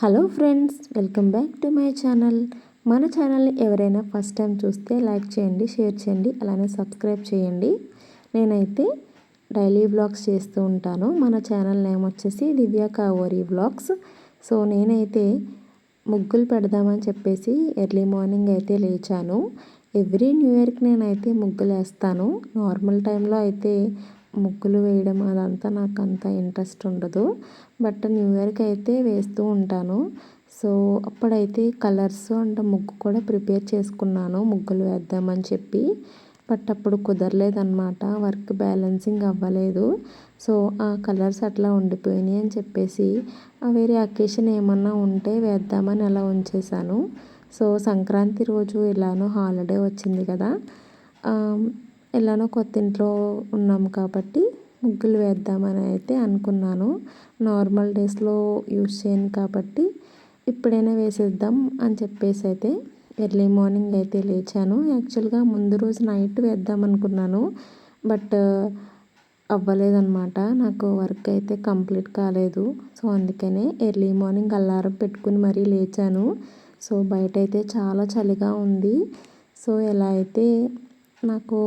Hello friends welcome back to my channel. మన ఛానల్ని ఎవరైనా ఫస్ట్ టైం చూస్తే లైక్ చేయండి షేర్ చేయండి అలానే సబ్స్క్రైబ్ చేయండి. నేనైతే డైలీ బ్లాగ్స్ చేస్తూ ఉంటాను. మన ఛానల్ నేమ్ వచ్చేసి దివ్య కావోరి బ్లాగ్స్ సో నేనైతే ముగ్గులు పెడదామని చెప్పేసి ఎర్లీ మార్నింగ్ అయితే లేచాను. ఎవ్రీ న్యూ ఇయర్కి నేనైతే ముగ్గులు వేస్తాను నార్మల్ టైంలో అయితే ముగ్గులు వేయడం అదంతా నాకు అంత ఇంట్రెస్ట్ ఉండదు. బట్ న్యూ ఇయర్కి అయితే వేస్తూ ఉంటాను. సో అప్పుడైతే కలర్స్ అండ్ ముగ్గు కూడా ప్రిపేర్ చేసుకున్నాను. ముగ్గులు వేద్దామని చెప్పి. బట్ అప్పుడు కుదరలేదన్నమాట. వర్క్ బ్యాలెన్సింగ్ అవ్వలేదు. సో ఆ కలర్స్ అట్లా ఉండిపోయినాయి అని చెప్పేసి వేరే అకేషన్ ఏమన్నా ఉంటే వేద్దామని అలా ఉంచేశాను. సో సంక్రాంతి రోజు ఇలానో హాలిడే వచ్చింది కదా. ఎలానో కొత్త ఇంట్లో ఉన్నాం కాబట్టి ముగ్గులు వేద్దామని అయితే అనుకున్నాను. నార్మల్ డేస్లో యూస్ చేయను కాబట్టి ఇప్పుడైనా వేసేద్దాం అని చెప్పేసి అయితే ఎర్లీ మార్నింగ్ అయితే లేచాను. యాక్చువల్గా ముందు రోజు నైట్ వేద్దాం అనుకున్నాను. బట్ అవ్వలేదన్నమాట. నాకు వర్క్ అయితే కంప్లీట్ కాలేదు. సో అందుకనే ఎర్లీ మార్నింగ్ అల్లారం పెట్టుకుని మరీ లేచాను. సో బయట అయితే చాలా చలిగా ఉంది. సో ఎలా అయితే నాకు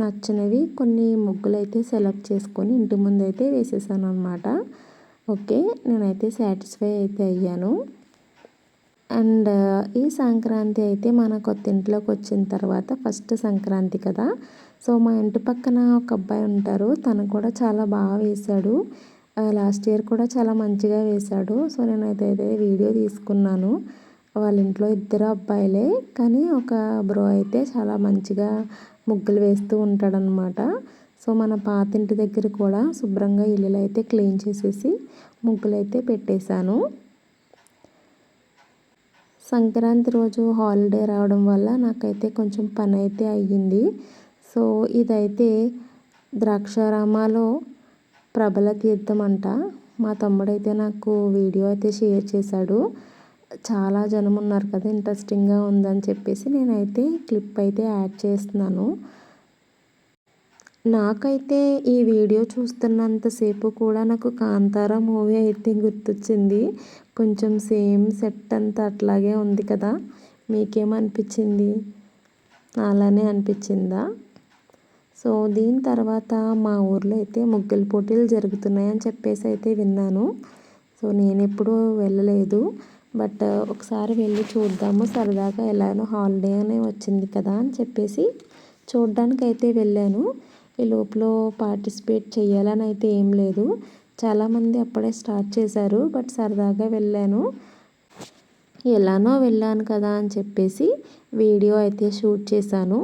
నచ్చినవి కొన్ని ముగ్గులు అయితే సెలెక్ట్ చేసుకొని ఇంటి ముందు అయితే వేసేసాను అనమాట ఓకే నేనైతే సాటిస్ఫై అయితే అయ్యాను. అండ్ ఈ సంక్రాంతి అయితే మన కొత్త ఇంట్లోకి వచ్చిన తర్వాత ఫస్ట్ సంక్రాంతి కదా. సో మా ఇంటి పక్కన ఒక అబ్బాయి ఉంటారు. తను కూడా చాలా బాగా వేశాడు. లాస్ట్ ఇయర్ కూడా చాలా మంచిగా వేశాడు. సో నేనైతే వీడియో తీసుకున్నాను. వాళ్ళ ఇంట్లో ఇద్దరు అబ్బాయిలే. కానీ ఒక బ్రో అయితే చాలా మంచిగా ముగ్గులు వేస్తూ ఉంటాడనమాట సో మన పాతింటి దగ్గర కూడా శుభ్రంగా ఇల్లులు అయితే క్లీన్ చేసేసి ముగ్గులు అయితే పెట్టేశాను. సంక్రాంతి రోజు హాలిడే రావడం వల్ల నాకైతే కొంచెం పని అయితే అయ్యింది. సో ఇదైతే ద్రాక్షారామాలో ప్రబల తీర్థం అంట. మా తమ్ముడైతే నాకు వీడియో అయితే షేర్ చేశాడు. చాలా జనం ఉన్నారు కదా ఇంట్రెస్టింగ్గా ఉందని చెప్పేసి నేనైతే క్లిప్ అయితే యాడ్ చేస్తున్నాను. నాకైతే ఈ వీడియో చూస్తున్నంతసేపు కూడా నాకు కాంతారా మూవీ అయితే గుర్తొచ్చింది. కొంచెం సేమ్ సెట్ అంతా అట్లాగే ఉంది కదా మీకేమనిపించింది అలానే అనిపించిందా? సో దీని తర్వాత మా ఊర్లో అయితే ముగ్గుల పోటీలు జరుగుతున్నాయని చెప్పేసి అయితే విన్నాను. సో నేను ఎప్పుడూ వెళ్ళలేదు. బట్ ఒకసారి వెళ్ళి చూద్దాము సరదాగా ఎలానో హాలిడే అనే వచ్చింది కదా అని చెప్పేసి చూడ్డానికి అయితే వెళ్ళాను. ఈ లోపల పార్టిసిపేట్ చేయాలని అయితే ఏం లేదు. చాలామంది అప్పుడే స్టార్ట్ చేశారు బట్ సరదాగా వెళ్ళాను. ఎలానో వెళ్ళాను కదా అని చెప్పేసి వీడియో అయితే షూట్ చేశాను.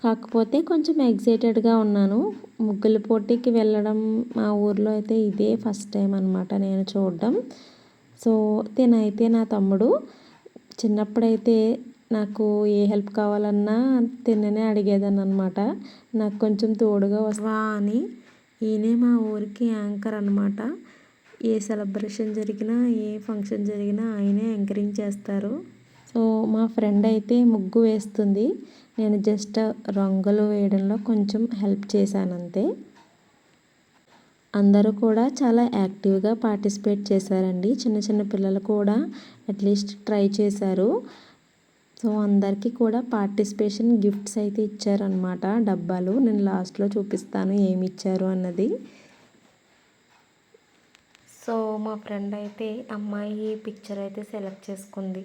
కాకపోతే కొంచెం ఎగ్జైటెడ్గా ఉన్నాను. ముగ్గుల పోటీకి వెళ్ళడం మా ఊర్లో అయితే ఇదే ఫస్ట్ టైం అనమాట నేను చూడడం. సో తినైతే నా తమ్ముడు చిన్నప్పుడైతే నాకు ఏ హెల్ప్ కావాలన్నా తిననే అడిగేదాన్ని అనమాట నాకు కొంచెం తోడుగా వస్తా అని. ఈయనే మా ఊరికి యాంకర్ అనమాట ఏ సెలబ్రేషన్ జరిగినా ఏ ఫంక్షన్ జరిగినా ఆయనే యాంకరింగ్ చేస్తారు. సో మా ఫ్రెండ్ అయితే ముగ్గు వేస్తుంది. నేను జస్ట్ రంగులు వేయడంలో కొంచెం హెల్ప్ చేశాను అంతే. అందరూ కూడా చాలా యాక్టివ్గా పార్టిసిపేట్ చేశారండి. చిన్న చిన్న పిల్లలు కూడా అట్లీస్ట్ ట్రై చేశారు. సో అందరికీ కూడా పార్టిసిపేషన్ గిఫ్ట్స్ అయితే ఇచ్చారనమాట డబ్బాలు. నేను లాస్ట్లో చూపిస్తాను ఏమి ఇచ్చారు అన్నది. సో మా ఫ్రెండ్ అయితే అమ్మాయి పిక్చర్ అయితే సెలెక్ట్ చేసుకుంది.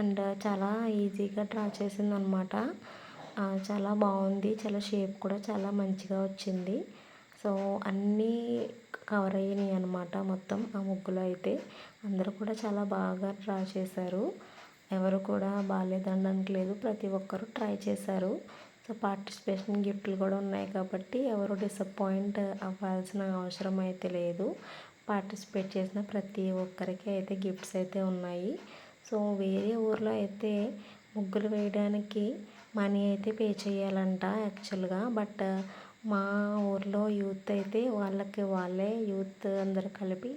అండ్ చాలా ఈజీగా డ్రా చేసింది అనమాట చాలా బాగుంది. చాలా షేప్ కూడా చాలా మంచిగా వచ్చింది. సో అన్నీ కవర్ అయినాయి అనమాట మొత్తం ఆ ముగ్గులో అయితే. అందరూ కూడా చాలా బాగా డ్రా చేశారు. ఎవరు కూడా బాగాలేదనడానికి లేదు. ప్రతి ఒక్కరు ట్రై చేశారు. సో పార్టిసిపేషన్ గిఫ్ట్లు కూడా ఉన్నాయి కాబట్టి ఎవరు డిసప్పాయింట్ అవ్వాల్సిన అవసరం అయితే లేదు. పార్టిసిపేట్ చేసిన ప్రతి ఒక్కరికి అయితే గిఫ్ట్స్ అయితే ఉన్నాయి. సో వేరే ఊర్లో అయితే ముగ్గులు వేయడానికి మనీ అయితే పే చేయాలంట యాక్చువల్గా బట్ మా ఊర్లో యూత్ అయితే వాళ్ళకి వాళ్ళే యూత్ అందరు కలిపి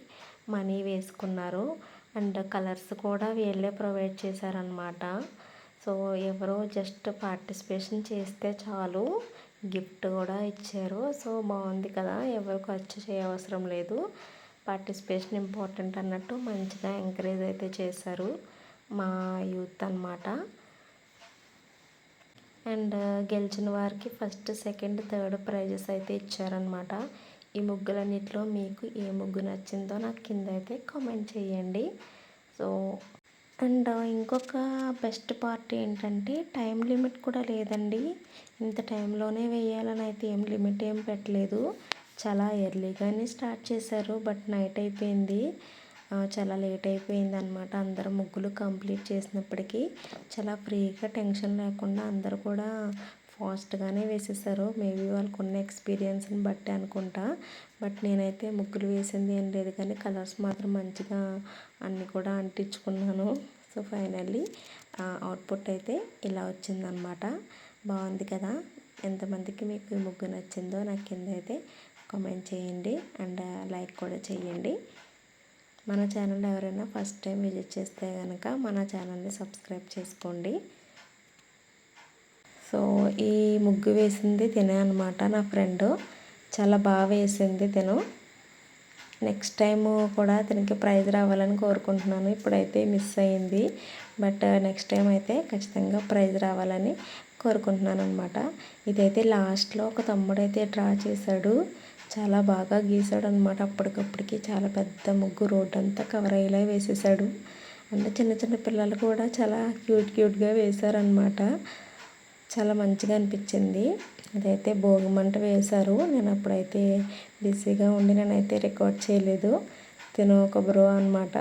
మనీ వేసుకున్నారు. అండ్ కలర్స్ కూడా వీళ్ళే ప్రొవైడ్ చేశారనమాట సో ఎవరో జస్ట్ పార్టిసిపేషన్ చేస్తే చాలు. గిఫ్ట్ కూడా ఇచ్చారు. సో బాగుంది కదా. ఎవరు ఖర్చు చేయవసరం లేదు. పార్టిసిపేషన్ ఇంపార్టెంట్ అన్నట్టు మంచిగా ఎంకరేజ్ అయితే చేశారు మా యూత్ అన్నమాట. అండ్ గెలిచిన వారికి ఫస్ట్ సెకండ్ థర్డ్ ప్రైజెస్ అయితే ఇచ్చారనమాట ఈ ముగ్గులన్నిటిలో మీకు ఏ ముగ్గు నచ్చిందో నాకు కింద అయితే కామెంట్ చేయండి. సో అండ్ ఇంకొక బెస్ట్ పార్ట్ ఏంటంటే టైం లిమిట్ కూడా లేదండి. ఇంత టైంలోనే వేయాలని అయితే ఏం లిమిట్ ఏం పెట్టలేదు. చాలా ఎర్లీగానే స్టార్ట్ చేశారు బట్ నైట్ అయిపోయింది. చాలా లేట్ అయిపోయింది అనమాట అందరు ముగ్గులు కంప్లీట్ చేసినప్పటికీ చాలా ఫ్రీగా టెన్షన్ లేకుండా అందరు కూడా ఫాస్ట్గానే వేసేసారు. మేబీ వాళ్ళకు ఉన్న ఎక్స్పీరియన్స్ని బట్టి అనుకుంటా. బట్ నేనైతే ముగ్గులు వేసింది ఏం లేదు కానీ కలర్స్ మాత్రం మంచిగా అన్నీ కూడా అంటించుకున్నాను. సో ఫైనల్లీ అవుట్పుట్ అయితే ఇలా వచ్చిందనమాట బాగుంది కదా? ఎంతమందికి మీకు ఈ ముగ్గు నచ్చిందో నాకు కింద అయితే కామెంట్ చేయండి. అండ్ లైక్ కూడా చేయండి. మన ఛానల్ ఎవరైనా ఫస్ట్ టైం విజిట్ చేస్తే కనుక మన ఛానల్ని సబ్స్క్రైబ్ చేసుకోండి. సో ఈ ముగ్గు వేసింది తినే అనమాట నా ఫ్రెండ్. చాలా బాగా వేసింది తిను. నెక్స్ట్ టైం కూడా తినకి ప్రైజ్ రావాలని కోరుకుంటున్నాను. ఇప్పుడైతే మిస్ అయింది. బట్ నెక్స్ట్ టైం అయితే ఖచ్చితంగా ప్రైజ్ రావాలని కోరుకుంటున్నాను అనమాట ఇదైతే లాస్ట్లో ఒక తమ్ముడైతే డ్రా చేశాడు. చాలా బాగా గీసాడు అనమాట అప్పటికప్పటికి చాలా పెద్ద ముగ్గు రోడ్ అంతా కవర్ అయ్యేలా వేసేసాడు. అంటే చిన్న చిన్న పిల్లలు కూడా చాలా క్యూట్ క్యూట్గా వేశారనమాట చాలా మంచిగా అనిపించింది. అదైతే భోగిమంట వేశారు. నేను అప్పుడైతే బిజీగా ఉండి నేనైతే రికార్డ్ చేయలేదు. తిను ఒక బ్రో అనమాట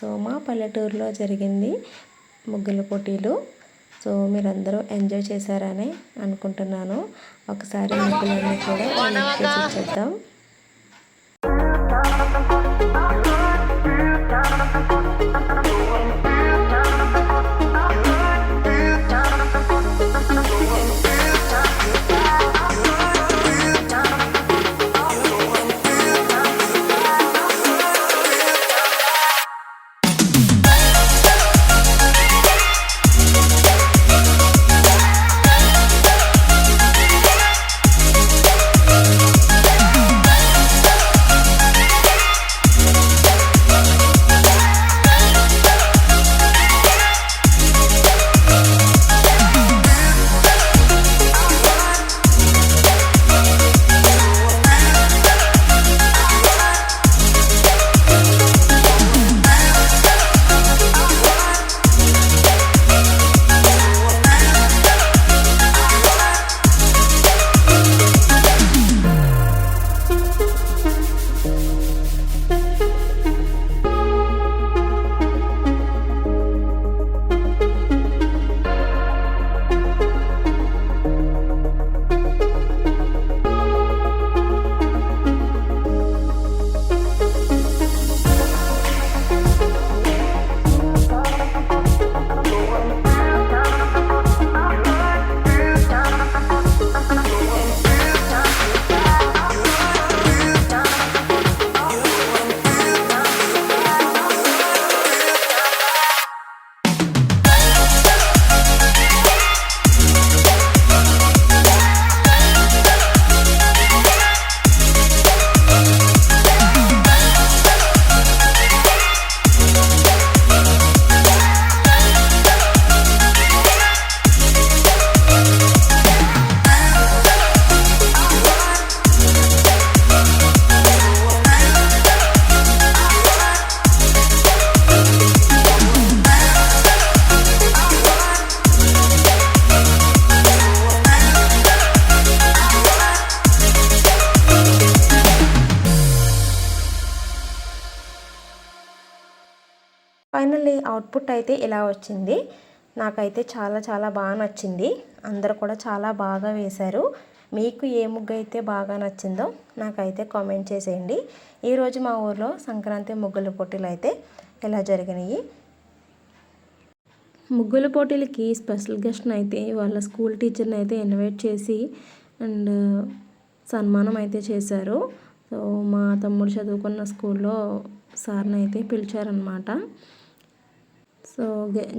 సో మా పల్లెటూరులో జరిగింది ముగ్గుల పోటీలు. సో మీరందరూ ఎంజాయ్ చేశారని అనుకుంటున్నాను. ఒకసారి ముగ్గులన్నీ కూడా చేద్దాం అవుట్పుట్ అయితే ఇలా వచ్చింది. నాకైతే చాలా చాలా బాగా నచ్చింది. అందరు కూడా చాలా బాగా వేశారు. మీకు ఏ ముగ్గు అయితే బాగా నచ్చిందో నాకైతే కామెంట్ చేసేయండి. ఈరోజు మా ఊర్లో సంక్రాంతి ముగ్గుల పోటీలు అయితే ఇలా జరిగినాయి? ముగ్గుల పోటీలకి స్పెషల్ గెస్ట్ని అయితే వాళ్ళ స్కూల్ టీచర్ని అయితే ఇన్వైట్ చేసి అండ్ సన్మానం అయితే చేశారు. సో మా తమ్ముడు చదువుకున్న స్కూల్లో సార్ని అయితే పిలిచారనమాట సో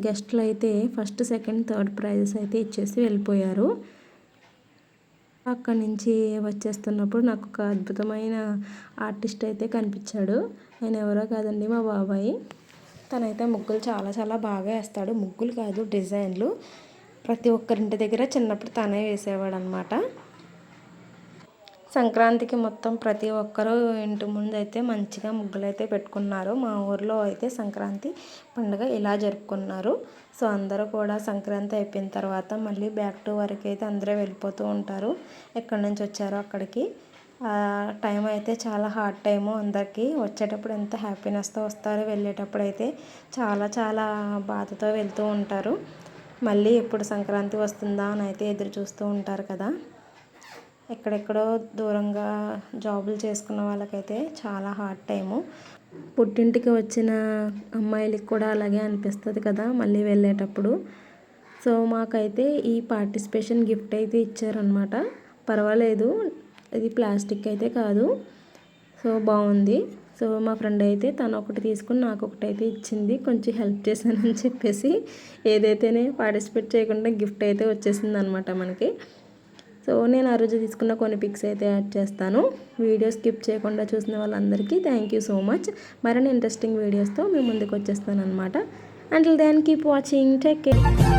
గెస్ట్లు అయితే ఫస్ట్ సెకండ్ థర్డ్ ప్రైజెస్ అయితే ఇచ్చేసి వెళ్ళిపోయారు. అక్కడి నుంచి వచ్చేస్తున్నప్పుడు నాకు ఒక అద్భుతమైన ఆర్టిస్ట్ అయితే కనిపించాడు. ఆయన ఎవరో కాదండి మా బాబాయ్. తనైతే ముగ్గులు చాలా చాలా బాగా వేస్తాడు. ముగ్గులు కాదు డిజైన్లు. ప్రతి ఒక్కరింటి దగ్గర చిన్నప్పుడు తనే వేసేవాడు అనమాట సంక్రాంతికి మొత్తం ప్రతి ఒక్కరూ ఇంటి ముందు అయితే మంచిగా ముగ్గులు అయితే పెట్టుకున్నారు. మా ఊర్లో అయితే సంక్రాంతి పండుగ ఇలా జరుపుకున్నారు. సో అందరూ కూడా సంక్రాంతి అయిపోయిన తర్వాత మళ్ళీ బ్యాక్ టు వర్క్ అయితే అందరూ వెళ్ళిపోతూ ఉంటారు. ఎక్కడి నుంచి వచ్చారో అక్కడికి. టైం అయితే చాలా హార్డ్ టైము అందరికీ. వచ్చేటప్పుడు ఎంత హ్యాపీనెస్తో వస్తారో వెళ్ళేటప్పుడు అయితే చాలా చాలా బాధతో వెళ్తూ ఉంటారు. మళ్ళీ ఎప్పుడు సంక్రాంతి వస్తుందా అని అయితే ఎదురు చూస్తూ ఉంటారు కదా. ఎక్కడెక్కడో దూరంగా జాబులు చేసుకున్న వాళ్ళకైతే చాలా హార్డ్ టైము పుట్టింటికి వచ్చిన అమ్మాయిలకి కూడా అలాగే అనిపిస్తుంది కదా మళ్ళీ వెళ్ళేటప్పుడు. సో మాకైతే ఈ పార్టిసిపేషన్ గిఫ్ట్ అయితే ఇచ్చారనమాట పర్వాలేదు ఇది ప్లాస్టిక్ అయితే కాదు. సో బాగుంది. సో మా ఫ్రెండ్ అయితే తను ఒకటి తీసుకుని నాకు ఒకటి అయితే ఇచ్చింది. కొంచెం హెల్ప్ చేశానని చెప్పేసి ఏదైతేనే పార్టిసిపేట్ చేయకుండా గిఫ్ట్ అయితే వచ్చేసింది అనమాట మనకి. సో నేను ఆ రోజు తీసుకున్న కొన్ని పిక్స్ అయితే యాడ్ చేస్తాను. వీడియో స్కిప్ చేయకుండా చూసిన వాళ్ళందరికీ థ్యాంక్ యూ సో మచ్ మరిన్ని ఇంట్రెస్టింగ్ వీడియోస్తో మీ ముందుకు వచ్చేస్తాను అనమాట and then keep watching take care